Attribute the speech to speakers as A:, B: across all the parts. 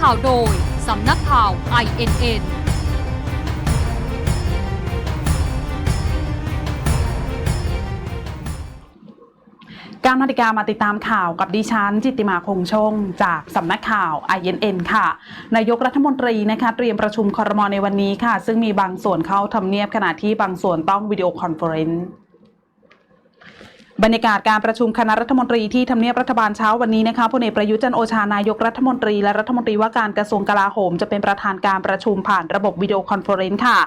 A: ข่าวโดย สำนักข่าว INN
B: การนาฬิกามาติดตามข่าวกับดิฉัน จิติมาคงชง จากสำนักข่าว INN ค่ะ นายกรัฐมนตรีนะคะเตรียมประชุมคอรมอในวันนี้ค่ะ ซึ่งมีบางส่วนเข้าทำเนียบขณะที่บางส่วนต้องวิดีโอคอนเฟอเรนซ์ บรรยากาศการประชุมคณะรัฐมนตรีที่ทำเนียบรัฐบาลเช้าวันนี้นะคะพลเอกประยุทธ์จันโอชานายกรัฐมนตรีและรัฐมนตรีว่าการกระทรวงกลาโหม จะเป็นประธานการประชุมผ่านระบบวิดีโอคอนเฟอเรนซ์ค่ะ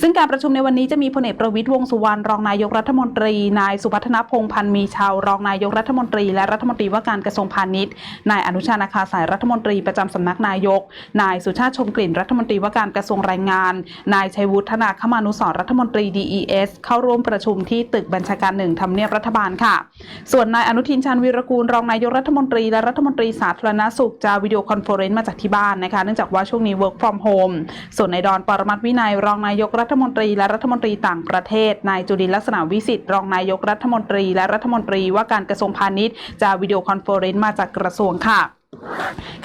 B: ซึ่งการประชุมในวันนี้จะมีพลเอกประวิตรวงสุวรรณรองนายกรัฐมนตรี นายสุพัฒนพงพันธ์มีชาว รองนายกรัฐมนตรี และรัฐมนตรีว่าการกระทรวงพาณิชย์ นายอนุชานาคาสายรัฐมนตรีประจำสำนักนายก นายสุชาติชมกลิ่นรัฐมนตรีว่าการกระทรวงแรงงาน นายชัยวุฒนาคมานุสรรัฐมนตรี DES เข้าร่วมประชุมที่ตึกบัญชาการหนึ่งทำเนียบรัฐบาลค่ะ ส่วนนายอนุทินชาญวีรกูลรองนายกรัฐมนตรีและรัฐมนตรีสาธารณสุขจะวิดีโอคอนเฟอเรนซ์มาจากที่บ้านนะคะเนื่องจากว่าช่วงนี้ work from home ส่วนนายดอนปรมัตวินัยรองนายกรัฐมนตรีและรัฐมนตรีต่างประเทศ นายจุลินลักษณะวิสิทธิ์รองนายกรัฐมนตรีและรัฐมนตรีว่าการกระทรวงพาณิชย์จะวิดีโอคอนเฟอเรนซ์มาจากกระทรวงค่ะ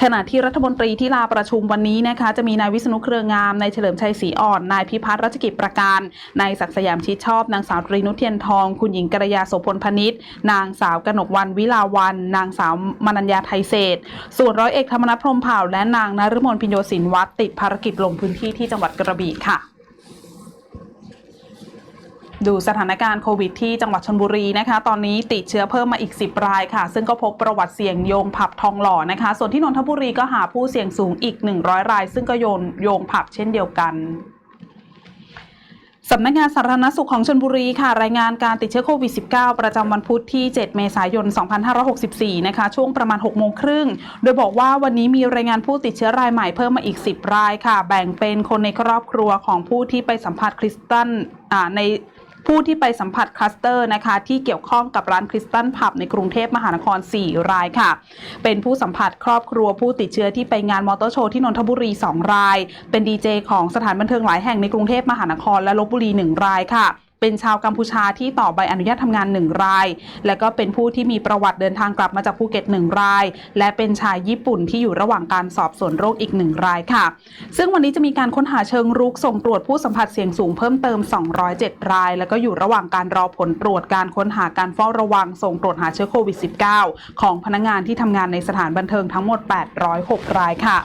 B: ขณะที่รัฐมนตรีที่ลาประชุมวันนี้นะคะ จะมีนายวิษณุเครืองามนายเฉลิมชัยศรีอ่อนนายพิพัฒน์รัชกิจประการนายศักสยามชิดชอบนางสาวตรีนุเทียนทอง คุณหญิงกระยาโสพลพนิษนางสาวกนกวันวิลาวัน นางสาวมนัญญาไทยเศษส่วนร้อยเอกธรรมนัฐพรมเผ่าและนางนฤมลพิญโยศินวัตรติดภารกิจลงพื้นที่ที่จังหวัดกระบี่ค่ะ ดูสถานการณ์โควิดที่จังหวัดชนบุรีนะคะ ตอนนี้ติดเชื้อเพิ่มมาอีก 10 รายค่ะ ซึ่งก็พบประวัติเสี่ยงโยงผับทองหล่อนะคะ ส่วนที่นนทบุรีก็หาผู้เสี่ยงสูงอีก 100 ราย ซึ่งก็โยนโยงผับเช่นเดียวกันสำนักงานสาธารณสุขของชนบุรีค่ะ รายงานการติดเชื้อโควิด -19 ประจำวันพุธที่ 7 เมษายน 2564 นะคะ ช่วงประมาณ 6 โมงครึ่ง โดยบอกว่าวันนี้มีรายงานผู้ติดเชื้อรายใหม่เพิ่มมาอีก 10 รายค่ะ แบ่งเป็นคนในครอบครัวของผู้ที่ไปสัมผัสคริสตันใน ผู้ที่ไปสัมผัสคลัสเตอร์นะคะที่เกี่ยวข้องกับร้านคริสตันผับในกรุงเทพมหานคร 4 รายค่ะ เป็นผู้สัมผัสครอบครัวผู้ติดเชื้อที่ไปงานมอเตอร์โชว์ที่นนทบุรี 2 ราย เป็นดีเจของสถานบันเทิงหลายแห่งในกรุงเทพมหานครและลบบุรี 1 รายค่ะ เป็นชาวกัมพูชาที่ต่อใบอนุญาตทำงาน 1 ราย และก็เป็นผู้ที่มีประวัติเดินทางกลับมาจากภูเก็ต 1 ราย และเป็นชายญี่ปุ่นที่อยู่ระหว่างการสอบสวนโรคอีก 1 รายค่ะ ซึ่งวันนี้จะมีการค้นหาเชิงรุกส่งตรวจผู้สัมผัสเสี่ยงสูงเพิ่มเติม 207 ราย แล้วก็อยู่ระหว่างการรอผลตรวจการค้นหาการเฝ้าระวังส่งตรวจหาเชื้อโควิด -19 ของพนักงานที่ทำงานในสถานบันเทิงทั้งหมด 806 รายค่ะ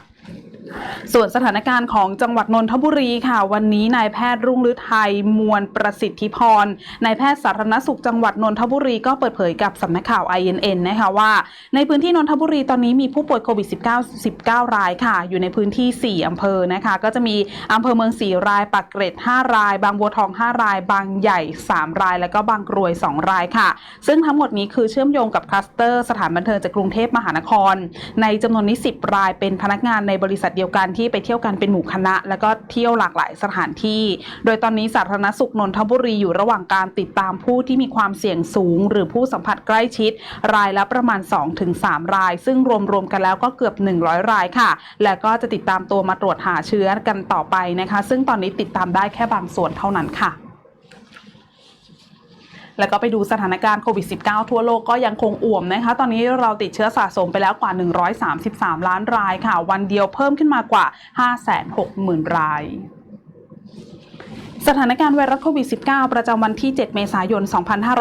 B: ส่วนสถานการณ์ของจังหวัดนนทบุรีค่ะ วันนี้นายแพทย์รุ่งฤทัยมวลประสิทธิพรนายแพทย์สาธารณสุขจังหวัดนนทบุรีก็เปิดเผยกับสำนักข่าว INN นะคะว่า ในพื้นที่นนทบุรีตอนนี้มีผู้ป่วยโควิด -19 19 รายค่ะ อยู่ในพื้นที่ 4 อำเภอนะคะ ก็จะมีอำเภอเมือง 4 รายปักเกร็ด 5 ราย บางบัวทอง 5 ราย บางใหญ่ 3 ราย แล้วก็บางกรวย 2 รายค่ะ ซึ่งทั้งหมดนี้คือเชื่อมโยงกับคลัสเตอร์สถานบันเทิงจากกรุงเทพมหานคร ในจำนวนนี้ 10 รายเป็นพนักงานในบริษัทเดียวกันที่ไปเที่ยวกันเป็นหมู่คณะ แล้วก็เที่ยวหลากหลายสถานที่ โดยตอนนี้สาธารณสุขนนทบุรีอยู่ระหว่างการติดตามผู้ที่มีความเสี่ยงสูง หรือผู้สัมผัสใกล้ชิด รายละประมาณ 2-3 ราย ซึ่งรวมๆกันแล้วก็เกือบ 100 รายค่ะ และก็จะติดตามตัวมาตรวจหาเชื้อกันต่อไปนะคะ ซึ่งตอนนี้ติดตามได้แค่บางส่วนเท่านั้นค่ะ แล้วก็ไปดูสถานการณ์โควิด -19 ทั่วโลกก็ยังคงอ่วมนะคะ ตอนนี้เราติดเชื้อสะสมไปแล้วกว่า 133 ล้านรายค่ะ วันเดียวเพิ่มขึ้นมากว่า 560,000 ราย สถานการณ์ไวรัสโควิด -19 ประจำวันที่ 7 เมษายน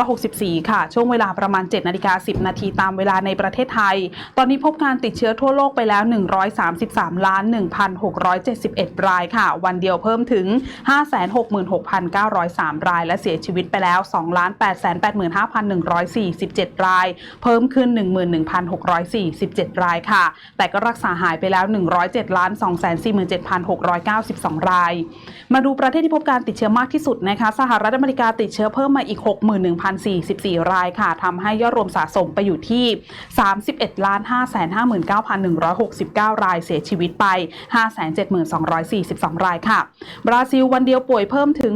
B: 2564 ค่ะ ช่วงเวลาประมาณ 7 นาฬิกา 10 นาทีตามเวลาในประเทศไทย ตอนนี้พบการติดเชื้อทั่วโลกไปแล้ว 133 ล้าน 1,671 รายค่ะ วันเดียวเพิ่มถึง 566,903 ราย และเสียชีวิตไปแล้ว 2 ล้าน 885,147 ราย เพิ่มขึ้น 11,647 รายค่ะ แต่ก็รักษาหายไปแล้ว 107 ล้าน 247,692 ราย มาดูประเทศที่พบการติดเชื้อมากที่สุดนะคะ สหรัฐอเมริกาติดเชื้อเพิ่มมาอีก 61,044 รายค่ะทำให้ยอดรวมสะสมไปอยู่ที่ 31ล้าน559,169 รายเสียชีวิตไป 572,242 รายค่ะ บราซิลวันเดียวป่วยเพิ่มถึง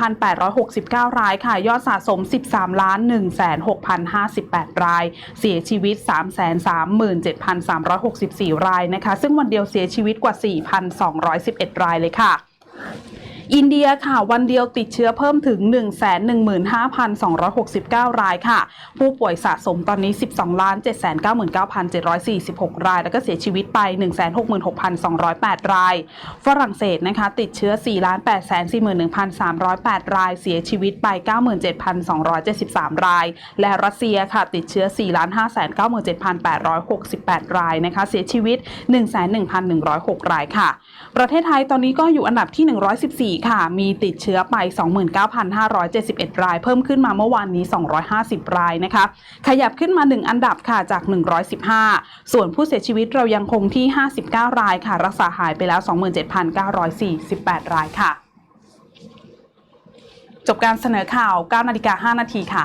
B: 82,869 รายค่ะ ยอดสะสม 13ล้าน1,6,058 ราย เสียชีวิต 337,364 รายนะคะ ซึ่งวันเดียวเสียชีวิตกว่า 4,211 รายเลยค่ะ อินเดียค่ะ วันเดียวติดเชื้อเพิ่มถึง 115,269 รายค่ะ ผู้ป่วยสะสมตอนนี้ 12 799,746 ราย แล้วก็เสียชีวิตไป 166,208 ราย ฝรั่งเศสนะคะ ติดเชื้อ4,841,308 ราย เสียชีวิตไป 97,273 ราย และรัสเซียค่ะ ติดเชื้อ4,597,868 รายนะคะ เสียชีวิต101,106 รายค่ะ ประเทศไทยตอนนี้ก็อยู่อันดับที่ 114ค่ะ มีติดเชื้อไป 29,571 ราย เพิ่มขึ้นมาเมื่อวานนี้ 250 รายนะคะ ขยับขึ้นมา 1 อันดับค่ะจาก 115 ส่วนผู้เสียชีวิตเรายังคงที่ 59 รายค่ะ รักษาหายไปแล้ว 27,948 รายค่ะ จบการเสนอข่าว 9 นาฬิกา 5 นาทีค่ะ